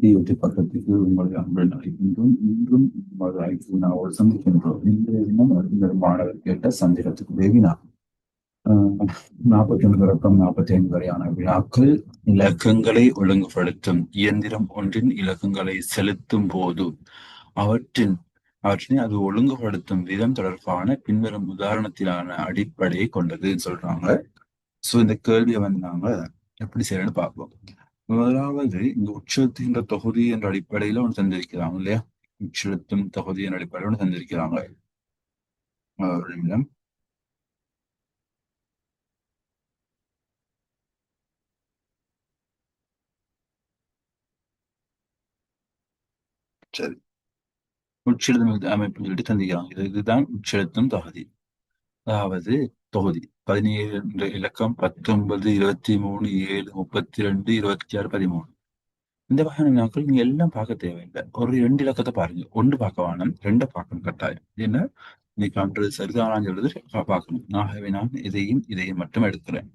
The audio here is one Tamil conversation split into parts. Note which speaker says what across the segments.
Speaker 1: தீயொட்டி பக்கத்துக்கு உங்களை அன்புடன் அழைக்கின்றோம் இன்றும் உங்களது அழைப்பு நான் சந்திக்கின்றோம் இன்றைய தினம் அறிஞர் மாணவர் கேட்ட சந்தேகத்துக்கு வினா நாற்பத்தி ஒன்று தொடக்கம் நாற்பத்தி ஐந்து வரையான விழாக்கள் இலக்கங்களை ஒழுங்குபடுத்தும். இயந்திரம் ஒன்றின் இலக்கங்களை செலுத்தும் போது அவற்றின் அவற்றினை அது ஒழுங்குபடுத்தும் விதம் தொடர்பான பின்வரும் உதாரணத்திலான அடிப்படையை கொண்டதுன்னு சொல்றாங்க. சோ இந்த கேள்வியை வந்து நாங்க எப்படி செய்யறேன்னு பார்ப்போம். முதலாவது இந்த உச்சத்தின் தொகுதி என்ற அடிப்படையில ஒன்று தந்திருக்கிறாங்க இல்லையா? உட்செலுத்தும் தொகுதி என்ற அடிப்படையில ஒன்று தந்திருக்கிறாங்க. ஒரு நிமிடம். சரி. உட்செலுத்தும் அமைப்பு சொல்லிட்டு தந்திக்கிறாங்க இதுதான் உட்செலுத்தும் தொகுதி. அதாவது தொகுதி. பதினேழு என்ற இலக்கம் பத்தொன்பது இருபத்தி மூணு ஏழு முப்பத்தி ரெண்டு இருபத்தி ஆறு பதிமூணு. இந்த வகையான நாட்கள் நீங்க எல்லாம் பார்க்க தேவையில்லை. ஒரு ரெண்டு இலக்கத்தை பாருங்க. ஒன்று பார்க்க வேணும் ரெண்டை பார்க்கணும் கட்டாயம். ஏன்னா நீ காண்றது சரிதானான்னு சொல்றது பார்க்கணும் ஆகவே நான் இதையும் இதையும் மட்டும் எடுக்கிறேன்.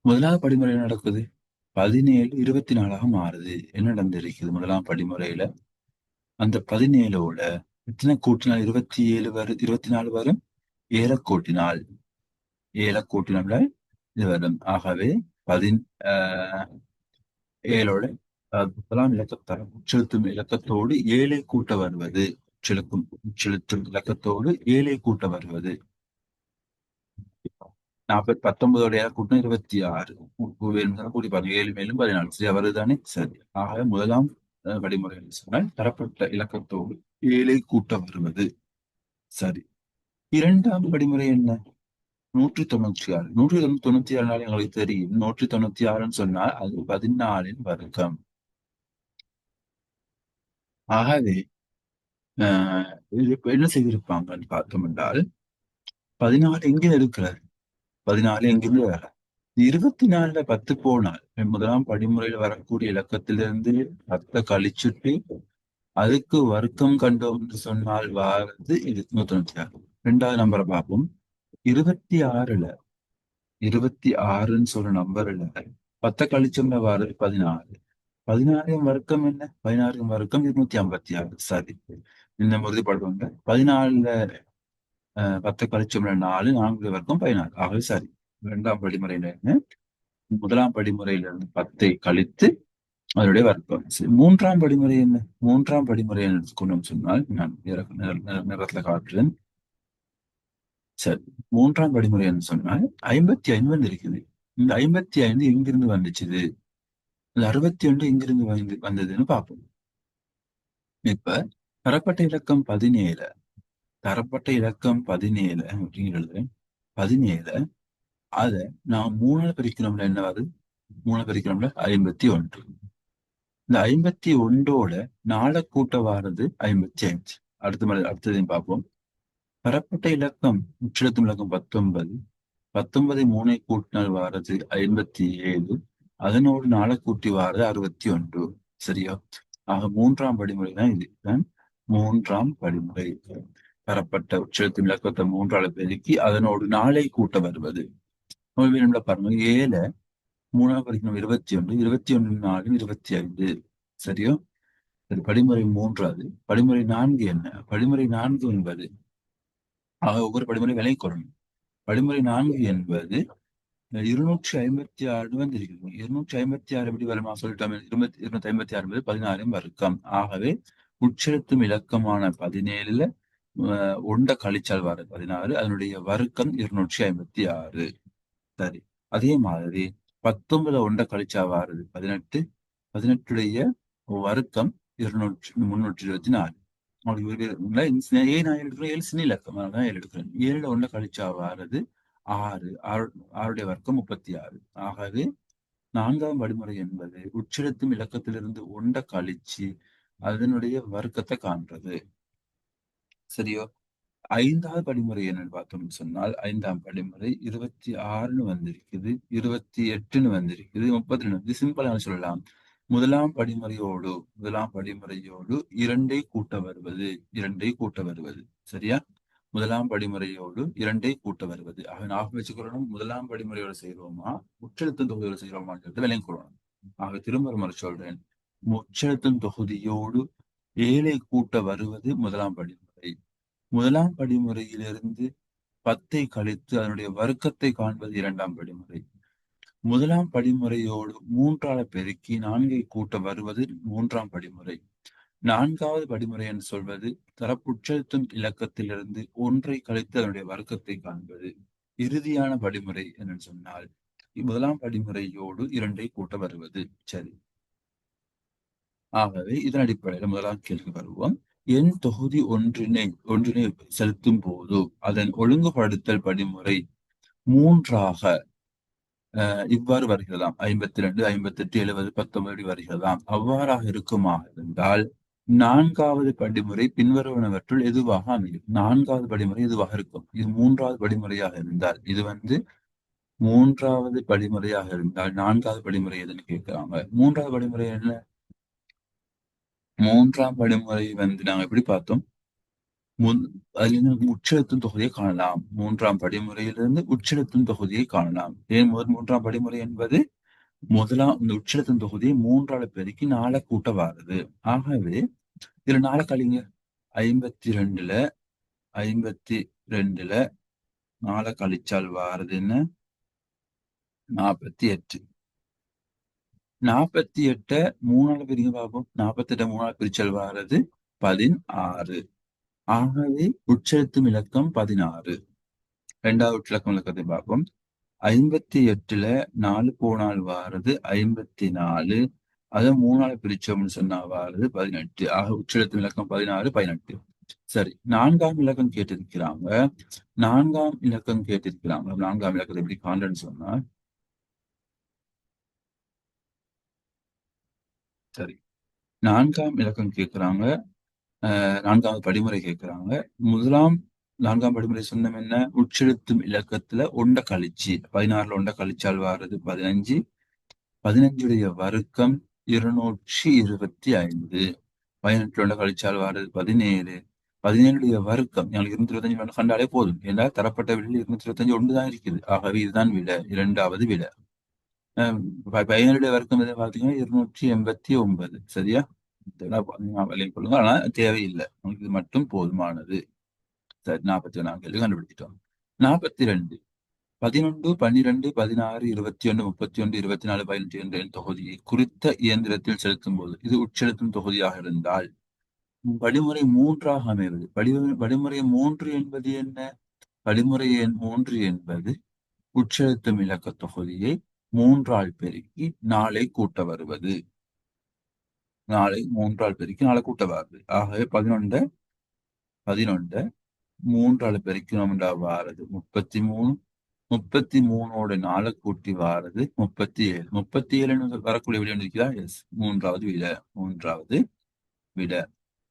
Speaker 1: முதலாவது படிமுறை நடக்குது? பதினேழு இருபத்தி நாலாக மாறுது. என்ன நடந்திருக்குது முதலாம் படிமுறையில? அந்த பதினேழோட எத்தனை கூட்டினால்? இருபத்தி ஏழு வரும் இருபத்தி நாலு வரும்? ஏலக்கோட்டினால் கூட்டினால் இது வரும். ஆகவே பதின் ஏழோட முதலாம் இலக்கத்தரம் உச்செலுத்தும் இலக்கத்தோடு ஏழை கூட்ட வருவது. உச்செலுக்கும் உச்செலுத்தும் இலக்கத்தோடு ஏழை கூட்ட வருவது. நாற்பத்தி பத்தொன்பதோட கூட்டம் இருபத்தி ஆறு கூட்டி பாருங்க. ஏழு மேலும் பதினாலு. சரி வருதுதானே? சரி. ஆகவே முதலாம் வழிமுறை சொன்னால் தரப்பட்ட இலக்கத்தோடு ஏழை கூட்ட வருவது. சரி. இரண்டாம் படிமுறை என்ன? நூற்றி தொண்ணூற்றி ஆறு. நூற்றி தொண்ணூத்தி ஆறு நாள் எங்களுக்கு தெரியும். நூற்றி தொண்ணூத்தி ஆறுன்னு சொன்னால் அது பதினாலின் வர்க்கம். ஆகவே என்ன செய்திருப்பாங்கன்னு பார்த்தோம் என்றால் பதினாலு எங்கே இருக்கிறார் பதினாலு எங்கிருந்து வர? இருபத்தி நாலுல பத்து போனால் முதலாம் படிமுறையில் வரக்கூடிய இலக்கத்திலிருந்து பத்தை கழிச்சுட்டு அதுக்கு வர்க்கம் கண்டோம் என்று சொன்னால் வாரது இது நூத்தி தொண்ணூத்தி ஆறு. ரெண்டாவது நம்பரை பார்ப்போம். இருபத்தி ஆறுல இருபத்தி ஆறுன்னு சொல்ற நம்பர்ல பத்த கழிச்சோம்னா வாரது பதினாறு. பதினாறாயிரம் வர்க்கம் என்ன? பதினாறாயிரம் வர்க்கம் இருநூத்தி ஐம்பத்தி ஆறு. சரி. இந்த உறுதிப்படுவாங்க பதினாலுல பத்த கழிச்சம்ல நாலு நான்கு வர்க்கம் பதினாறு. ஆகவே சரி. இரண்டாம் படிமுறையில என்ன? முதலாம் படிமுறையில இருந்து பத்தை கழித்து அதனுடைய வர்க்கம். மூன்றாம் படிமுறை என்ன? மூன்றாம் படிமுறை கொண்டு சொன்னால் நான் நிறத்துல காட்டுறேன். சரி மூன்றாம் வழிமுறை என்று சொன்னால் ஐம்பத்தி ஐந்து வந்து இருக்குது. இந்த ஐம்பத்தி ஐந்து எங்கிருந்து வந்துச்சுது? இந்த அறுபத்தி ஒன்று எங்கிருந்து வந்து வந்ததுன்னு பார்ப்போம். இப்ப தரப்பட்ட இலக்கம் பதினேழு. தரப்பட்ட இலக்கம் பதினேழு அப்படிங்கிறது பதினேழு அத நான் மூணால் பிரிக்கிறோம்ல என்ன வருது மூணு பிரிக்கிறோம்ல ஐம்பத்தி ஒன்று. இந்த ஐம்பத்தி ஒன்றோட நாளை கூட்ட வாரது ஐம்பத்தி அஞ்சு அடுத்த அடுத்ததையும் பார்ப்போம். பெறப்பட்ட இலக்கம் முற்றிலத்தும் இலக்கம் பத்தொன்பது. பத்தொன்பதை மூனை கூட்டினால் வாரது ஐம்பத்தி ஏழு அதனோடு நாளை கூட்டி வாரது அறுபத்தி ஒன்று சரியா? ஆக மூன்றாம் படிமுறை தான் இது. மூன்றாம் படிமுறை பெறப்பட்ட உச்சலத்தும் இலக்கத்தை மூன்றாள் பெருக்கி அதனோடு நாளை கூட்ட வருவது. பாருங்க ஏழு மூணாவது படிக்கணும் இருபத்தி ஒன்று இருபத்தி ஒன்று நாலு இருபத்தி ஐந்து சரியோ படிமுறை மூன்றாவது. படிமுறை நான்கு என்ன? படிமுறை நான்கு என்பது ஆக ஒவ்வொரு படிமுறை விலை குறையும் படிமுறை நான்கு என்பது இருநூற்றி ஐம்பத்தி ஆறு வந்திருக்கிறது இருநூற்றி ஐம்பத்தி ஆறு எப்படி வருமா? சொல்லிட்டோம் இருபத்தி இருநூத்தி ஐம்பத்தி ஆறு என்பது பதினாறும் வர்க்கம். ஆகவே உட்செலுத்தும் இலக்கமான பதினேழுல உண்ட கழிச்சால் வர பதினாறு அதனுடைய வர்க்கம் இருநூற்றி ஐம்பத்தி ஆறு. சரி அதே மாதிரி பத்தொன்பதுல உண்ட கழிச்சா வருது பதினெட்டு. பதினெட்டுடைய வர்க்கம் இருநூற்றி முன்னூற்றி இருபத்தி நாலு. அவங்களுக்கு ஏன் நான் எடுக்கிறேன்? ஏழு சின்ன இலக்கம் தான் ஏழு எடுக்கிறேன். ஏழுல ஒண்ணு கழிச்சா வாரது ஆறு. ஆறு ஆறுடைய வர்க்கம் முப்பத்தி ஆறு ஆகவே நான்காம் வழிமுறை என்பது உச்சிடத்தும் இலக்கத்திலிருந்து ஒண்ட கழிச்சு அதனுடைய வர்க்கத்தை காண்றது. சரியோ? ஐந்தாவது படிமுறை என்னன்னு பார்த்தோம்னு சொன்னால் ஐந்தாம் படிமுறை இருபத்தி ஆறுன்னு வந்திருக்குது இருபத்தி எட்டுன்னு வந்திருக்குது முப்பத்தி ரெண்டு சிம்பிளான சொல்லலாம். முதலாம் படிமுறையோடு முதலாம் படிமுறையோடு இரண்டை கூட்ட வருவது இரண்டை கூட்ட வருவது. சரியா? முதலாம் படிமுறையோடு இரண்டை கூட்ட வருவது. ஆக ஞாபகம் வச்சுக்கிறோம் முதலாம் படிமுறையோட செய்கிறோமா? உற்றெழுத்து தொகுதியோட செய்கிறோமான்னு சொல்லிட்டு விலையும் கூறணும் ஆக திரும்ப முறை சொல்றேன். முச்செலுத்தும் தொகுதியோடு ஏழை கூட்ட வருவது முதலாம் படிமுறை. முதலாம் படிமுறையிலிருந்து பத்தை கழித்து அதனுடைய வர்க்கத்தை காண்பது இரண்டாம் படிமுறை. முதலாம் படிமுறையோடு மூன்றால பெருக்கி நான்கை கூட்ட வருவது மூன்றாம் படிமுறை. நான்காவது படிமுறை என்று சொல்வது தரப்புற்றெழுத்தும் இலக்கத்திலிருந்து ஒன்றை கழித்து அதனுடைய வர்க்கத்தை காண்பது. இறுதியான படிமுறை என்று சொன்னால் முதலாம் படிமுறையோடு இரண்டை கூட்ட வருவது. சரி. ஆகவே இதன் அடிப்படையில் முதலாம் கேள்வி வருவோம். என் தொகுதி ஒன்றினை ஒன்றினை செலுத்தும் போது அதன் ஒழுங்குபடுத்தல் படிமுறை மூன்றாக இவ்வாறு வருகிறதாம். ஐம்பத்தி ரெண்டு ஐம்பத்தி எட்டு எழுபது பத்தொன்பது வருகிறதாம். அவ்வாறாக இருக்குமாக இருந்தால் நான்காவது படிமுறை பின்வருவனவற்றுள் எதுவாக அமையும்? நான்காவது படிமுறை எதுவாக இருக்கும்? இது மூன்றாவது படிமுறையாக இருந்தால் இது வந்து மூன்றாவது படிமுறையாக இருந்தால் நான்காவது படிமுறை எதுன்னு கேட்கிறாங்க. மூன்றாவது படிமுறை என்ன? மூன்றாம் படிமுறை வந்து நாங்க எப்படி பார்த்தோம்? அதிலிருந்து உச்செழுத்தும் தொகுதியை காணலாம். மூன்றாம் படிமுறையிலிருந்து உச்செழுத்தும் தொகுதியை காணலாம். ஏன் முதல் மூன்றாம் படிமுறை என்பது முதலாம் இந்த உச்செழுத்தும் தொகுதியை மூன்றாவது பெருக்கி நாளை கூட்ட வாருது. ஆகவே இதுல நாளை கழிங்க. ஐம்பத்தி ரெண்டுல ஐம்பத்தி ரெண்டுல நாளை கழிச்சால் வாருதுன்னு நாற்பத்தி எட்டு. நாற்பத்தி எட்ட மூணால பிரிங்க பார்ப்போம் நாற்பத்தி எட்ட மூணால பிரிச்சல் வாரது பதினாறு. ஆகவே உட்செலுத்தும் இலக்கம் பதினாறு. ரெண்டாவது உட்சலக்கம் இலக்கத்தை பார்ப்போம். ஐம்பத்தி எட்டுல நாலு போனால் வாரது ஐம்பத்தி நாலு அதை மூணால பிரிச்சோம்னு சொன்னா வாரது பதினெட்டு. ஆக உச்செழுத்தும் இலக்கம் பதினாறு பதினெட்டு. சரி நான்காம் இலக்கம் கேட்டிருக்கிறாங்க. நான்காம் இலக்கம் கேட்டிருக்கிறாங்க. நான்காம் இலக்கத்தை எப்படி காண்டன்னு சொன்னா சரி. நான்காம் இலக்கம் கேட்கிறாங்க. நான்காவது படிமுறை கேட்கிறாங்க முதலாம் நான்காம் படிமுறை சொன்னம் என்ன? உட்செலுத்தும் இலக்கத்துல ஒண்ட கழிச்சு. பதினாறுல ஒண்ட கழிச்சால் வாரது பதினஞ்சு. பதினஞ்சுடைய வர்க்கம் இருநூற்றி இருபத்தி ஐந்து. பதினெட்டுல ஒண்ட கழிச்சால் வாரது பதினேழு. பதினேழுடைய வர்க்கம் எங்களுக்கு இருநூத்தி இருபத்தஞ்சு கண்டாலே போதும். ஏன்னா தரப்பட்ட விட இருநூத்தி இருபத்தஞ்சு ஒன்றுதான் இருக்குது. ஆகவே இதுதான் விலை இரண்டாவது விலை. பதினேழுடைய வர்க்கம் எதை பார்த்தீங்கன்னா இருநூற்றி எண்பத்தி ஒன்பது. சரியா? விலையை கொள்ளுங்க ஆனா தேவையில்லை. நமக்கு இது மட்டும் போதுமானது. சரி நாற்பத்தி ஒன்றாம் கேள்வி கண்டுபிடிச்சிட்டோம். நாற்பத்தி ரெண்டு பதினொன்று பன்னிரெண்டு பதினாறு இருபத்தி ஒன்று முப்பத்தி ஒன்று இருபத்தி நாலு பதினெட்டு என்ற தொகுதியை குறித்த இயந்திரத்தில் செலுத்தும் போது இது உட்செலுத்தும் தொகுதியாக இருந்தால் வழிமுறை மூன்றாக அமைவது. வழிமுறை மூன்று என்பது என்ன? வழிமுறை எண் மூன்று என்பது உட்செலுத்தும் இலக்க தொகுதியை மூன்றால் பெருக்கி நாளை கூட்ட வருவது. நாளை மூன்றால் பெருக்கி நாளை கூட்டவாறு ஆகவே பதினொன்று பதினொன்று மூன்றால் பெருக்கணும்டா வாரது முப்பத்தி மூணு முப்பத்தி மூணோட நாளை கூட்டி வாரது முப்பத்தி ஏழு முப்பத்தி ஏழு வரக்கூடிய விட இருக்கிறா எஸ் மூன்றாவது விட மூன்றாவது விட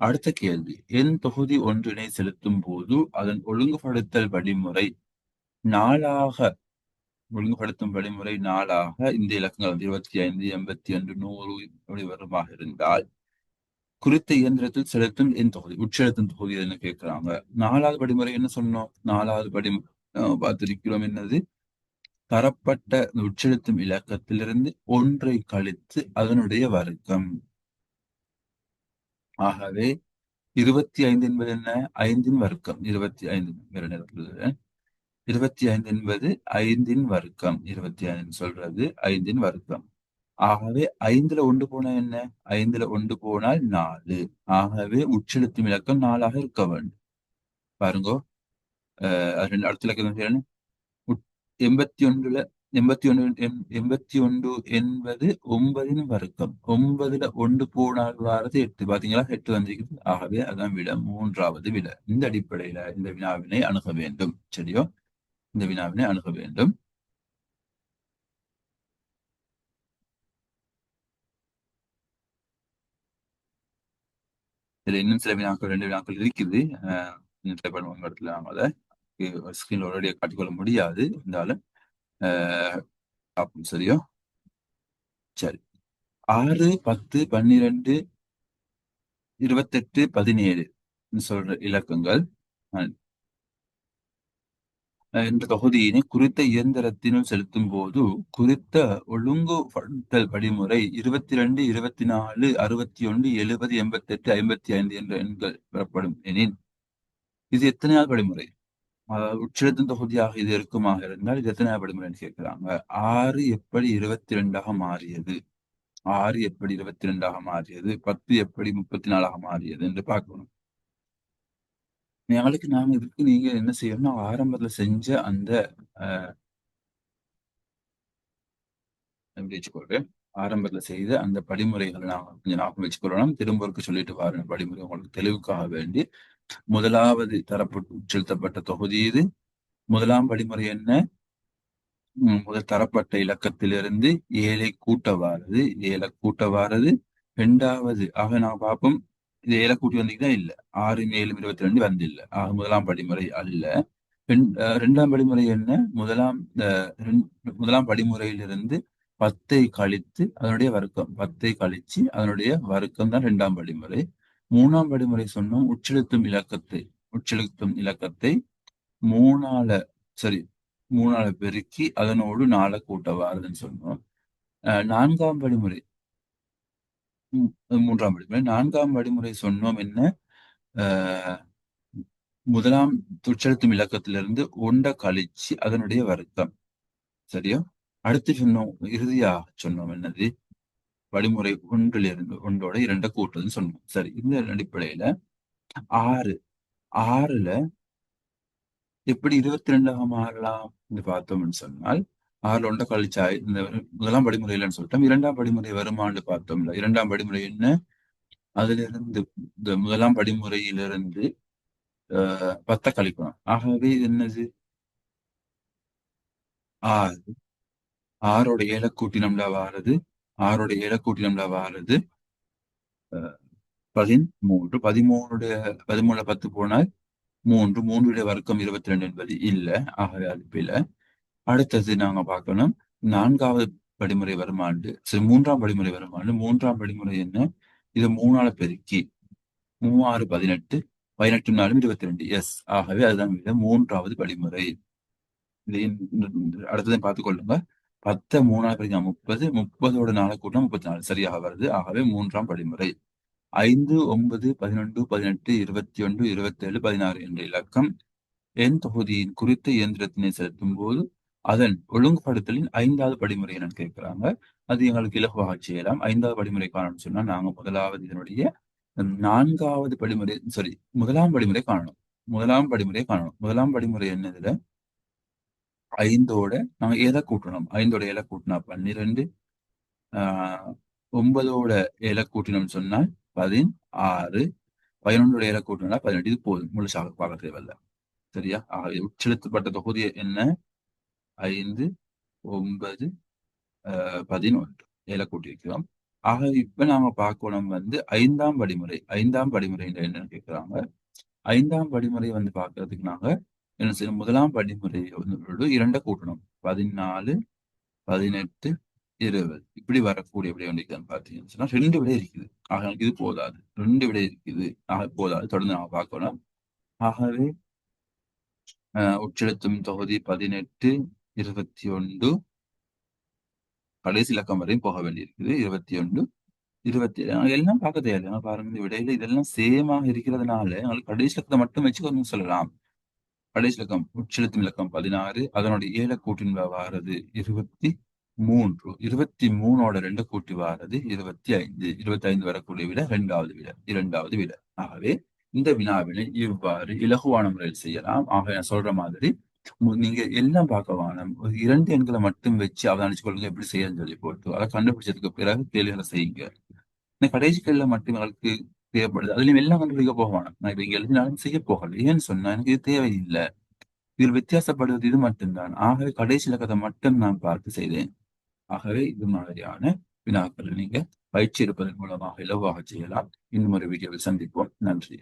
Speaker 1: அடுத்த கேள்வி என் தொகுதி ஒன்றினை செலுத்தும் போது அதன் ஒழுங்குபடுத்தல் வழிமுறை நாளாக ஒழுங்குபடுத்தும் வழிமுறை நாளாக இந்த இலக்கங்கள் வந்து இருபத்தி ஐந்து எண்பத்தி ஒன்று நூறு அப்படி வருமாக இருந்தால் குறித்த இயந்திரத்தில் செலுத்தும் என் தொகுதி உட்செலுத்தும் தொகுதி என்ன கேட்கிறாங்க. நாலாவது படிமுறை என்ன சொன்னோம்? நாலாவது படி பார்த்திருக்கிறோம் என்னது? தரப்பட்ட உட்செலுத்தும் இலக்கத்திலிருந்து ஒன்றை கழித்து அதனுடைய வர்க்கம். ஆகவே இருபத்தி ஐந்து என்பது என்ன? ஐந்தின் வர்க்கம். இருபத்தி ஐந்து வேற இருபத்தி ஐந்து என்பது ஐந்தின் வர்க்கம். இருபத்தி ஐந்து சொல்றது ஐந்தின் வர்க்கம். ஆகவே ஐந்துல ஒன்று போனா என்ன? ஐந்துல ஒன்று போனால் நாலு. ஆகவே உச்செலுத்தும் இலக்கம் நாலாக இருக்க வேண்டும். பாருங்கோ. அஹ் அடுத்த இலக்கம் எண்பத்தி ஒன்றுல எண்பத்தி ஒன்று எண்பத்தி ஒன்று என்பது ஒன்பதின் வர்க்கம். ஒன்பதுல ஒன்று போனால் வாரது எட்டு. பாத்தீங்களா? எட்டு வந்திருக்கிறது ஆகவே அதான் விட. மூன்றாவது விட. இந்த அடிப்படையில இந்த வினாவினை அணுக வேண்டும். சரியோ? இந்த வினாவினை அணுக வேண்டும். இதுல இன்னும் சில வினாக்கள் ரெண்டு வினாக்கள் இருக்குது. இடத்துல நாங்கள் அதை. ஸ்கிரீன்ல ஒரேடியாக காட்டிக்கொள்ள முடியாது. இருந்தாலும் சரியோ? சரி. ஆறு பத்து பன்னிரெண்டு இருபத்தெட்டு பதினேழு. சொல்ற இலக்கங்கள். என்ற தொகுதியினை குறித்த இயந்திரத்தினுள் செலுத்தும் போது குறித்த ஒழுங்குபடுத்தல் வழிமுறை இருபத்தி ரெண்டு இருபத்தி நாலு அறுபத்தி ஒன்று எழுபது எண்பத்தி எட்டு ஐம்பத்தி ஐந்து என்ற எண்கள் பெறப்படும் எனின் இது எத்தனையாவது வழிமுறை? உச்செழுத்தும் தொகுதியாக இது இருக்குமாக இருந்தால் இது எத்தனையாவது வழிமுறைன்னு கேட்கிறாங்க. ஆறு எப்படி இருபத்தி ரெண்டாக மாறியது? ஆறு எப்படி இருபத்தி ரெண்டாக மாறியது? பத்து எப்படி முப்பத்தி நாலாக மாறியது என்று பார்க்கணும். நாளைக்கு நாங்க இதுக்கு நீங்க என்ன செய்யணும்னா ஆரம்பத்துல செஞ்ச அந்த வச்சுக்கொள்றேன் ஆரம்பத்துல செய்த அந்த படிமுறைகளை நான் கொஞ்சம் ஞாபகம் வச்சுக்கொள்ளணும் திரும்ப சொல்லிட்டு பாருங்க படிமுறை உங்களுக்கு தெளிவுக்காக வேண்டி. முதலாவது தரப்பட்டு உட்செலுத்தப்பட்ட தொகுதி இது. முதலாம் படிமுறை என்ன? முதல் தரப்பட்ட இலக்கத்திலிருந்து ஏழை கூட்டவாரது ஏழை கூட்டவாரது இரண்டாவது ஆக நான் பார்ப்போம். இது ஏழை கூட்டி வந்தீங்கன்னா இல்லை. ஆறு ஏழு இருபத்தி ரெண்டு வந்து இல்லை ஆக முதலாம் படிமுறை அல்ல. ரெண்டாம் படிமுறை என்ன? முதலாம் முதலாம் படிமுறையிலிருந்து பத்தை கழித்து அதனுடைய வர்க்கம் பத்தை கழிச்சு அதனுடைய வர்க்கம் தான் இரண்டாம் படிமுறை. மூணாம் படிமுறை சொன்னோம் உச்செலுத்தும் இலக்கத்தை உச்செலுத்தும் இலக்கத்தை மூணால சரி மூணால பெருக்கி அதனோடு நாளை கூட்ட வாருதுன்னு சொன்னோம். நான்காம் படிமுறை மூன்றாம் வழிமுறை நான்காம் வழிமுறை சொன்னோம் என்ன? முதலாம் துச்செழுத்தும் இலக்கத்திலிருந்து ஒண்ட கழிச்சு அதனுடைய வருத்தம். சரியா? அடுத்து சொன்னோம் இறுதியாக சொன்னோம் என்னது? வழிமுறை ஒன்றிலிருந்து ஒன்றோட இரண்ட கூட்டுறதுன்னு சொன்னோம். சரி இந்த அடிப்படையில ஆறு ஆறுல எப்படி இருபத்தி ரெண்டாக மாறலாம் என்று பார்த்தோம்னு சொன்னால் ஆறு ஒன்றை கழிச்சா இந்த முதலாம் படிமுறையிலன்னு சொல்லிட்டோம். இரண்டாம் படிமுறை வருமானு பார்த்தோம்ல இரண்டாம் படிமுறை என்ன? அதுல இருந்து இந்த முதலாம் படிமுறையிலிருந்து பத்த கழிக்கணும். ஆகவே இது என்னது? ஆறு. ஆறோட ஏழை கூட்டினம்ல வாரது. ஆறோட ஏழை கூட்டினம்ல வாரது. பதிமூன்று. பதிமூணுடைய பதிமூணுல பத்து போனால் மூன்று. மூன்றுடைய வர்க்கம் இருபத்தி ரெண்டு என்பது இல்லை. ஆகவே அது பில அடுத்தது நாங்க பார்க்கணும் நான்காவது படிமுறை வருமாண்டு சரி மூன்றாம் படிமுறை வருமாண்டு மூன்றாம் படிமுறை என்ன? இது மூணால பெருக்கி மூவாறு பதினெட்டு பதினெட்டு நாலும் இருபத்தி ரெண்டு எஸ் ஆகவே அதுதான் விட மூன்றாவது படிமுறை. அடுத்ததை பார்த்துக் கொள்ளுங்க. பத்து மூணாவது பெருக்கி முப்பது முப்பதோட நாலு கூட்டம் முப்பத்தி நாலு சரியாக வருது. ஆகவே மூன்றாம் படிமுறை. ஐந்து ஒன்பது பதினொன்று பதினெட்டு இருபத்தி ஒன்று இருபத்தி ஏழு பதினாறு என்ற இலக்கம் என் தொகுதியின் குறித்த இயந்திரத்தினை செலுத்தும் போது அதன் ஒழுங்குபடுத்தலின் ஐந்தாவது படிமுறை என்னன்னு கேட்கிறாங்க. அது எங்களுக்கு இலகுவாக செய்யலாம். ஐந்தாவது படிமுறை காணணும்னு சொன்னா நாங்க முதலாவது இதனுடைய நான்காவது படிமுறை சாரி முதலாம் படிமுறை காணணும். முதலாம் படிமுறை காணணும். முதலாம் படிமுறை என்னதுல? ஐந்தோட நாங்க எதை கூட்டணும்? ஐந்தோட இலை கூட்டினா பன்னிரெண்டு ஆஹ் ஒன்பதோட இலை கூட்டினோம்னு சொன்னால் பதினாறு பதினொன்று ஏழை கூட்டினா பதினெட்டு. இது போதும். முழுசாக பார்க்க தேவையில்ல. சரியா? ஆக உட்செலுத்தப்பட்ட தொகுதி என்ன? ஐந்து ஒன்பது பதினொன்று. ஏழை கூட்டியிருக்கிறோம். ஆக இப்ப நாம பார்க்கணும் வந்து ஐந்தாம் படிமுறை ஐந்தாம் படிமுறை என்னன்னு கேட்கிறாங்க. ஐந்தாம் படிமுறை வந்து பாக்குறதுக்கு நாங்க என்ன செய்யணும்? முதலாம் படிமுறை இரண்டை கூட்டணும். பதினாலு பதினெட்டு இருபது. இப்படி வரக்கூடிய விடை வந்து பார்த்தீங்கன்னு சொன்னா ரெண்டு விடை இருக்குது. ஆக இது போதாது. ரெண்டு விடை இருக்குது. ஆக போதாது. தொடர்ந்து நாம பார்க்கணும். ஆகவே உச்செலுத்தும் தொகுதி பதினெட்டு இருபத்தி ஒன்று கடைசி இலக்கம் வரையும் போக வேண்டியிருக்குது. இருபத்தி ஒன்று இருபத்தி ஏழு. எல்லாம் பார்க்க தேவையில்லை. பாருங்க இந்த விடையில இதெல்லாம் சேமாக இருக்கிறதுனால எங்களுக்கு கடைசி இலக்கத்தை மட்டும் வச்சு சொல்லலாம். கடைசி இலக்கம் உச்செழுத்தும் இலக்கம் பதினாறு அதனுடைய ஏழை கூட்டின் வாரது இருபத்தி மூன்று. இருபத்தி மூணோட ரெண்டு கூட்டி வாரது இருபத்தி ஐந்து. இருபத்தி ஐந்து வரக்கூடிய விட இரண்டாவது விட இரண்டாவது விட. ஆகவே இந்த வினாவினை இவ்வாறு இலகுவான முறையில் செய்யலாம். ஆக நான் சொல்ற மாதிரி நீங்க எல்லாம் பார்க்க வேணும் இரண்டு எண்களை மட்டும் வச்சு அவதானிச்சு கொள்ளுங்க எப்படி செய்யணும்னு சொல்லி போட்டு அதை கண்டுபிடிச்சதுக்கு பிறகு கேள்விகளை செய்யுங்க. இந்த கடைசி கேள்வி மட்டும் எங்களுக்கு தேவைப்படுது. அதுலயும் எல்லாம் கண்டுபிடிக்க போக வேணாம். நான் இப்ப இங்க எழுதினாலும் செய்ய போகல. ஏன்னு சொன்னா எனக்கு இது தேவையில்லை. இதில் வித்தியாசப்படுவது இது மட்டும்தான். ஆகவே கடைசி இலக்கத்தை மட்டும் நான் பார்த்து செய்தேன். ஆகவே இது மாதிரியான வினாக்களை நீங்க பயிற்சி இருப்பதன் மூலமாக இலவாக செய்யலாம். இன்னும் ஒரு வீடியோவில் சந்திப்போம். நன்றி.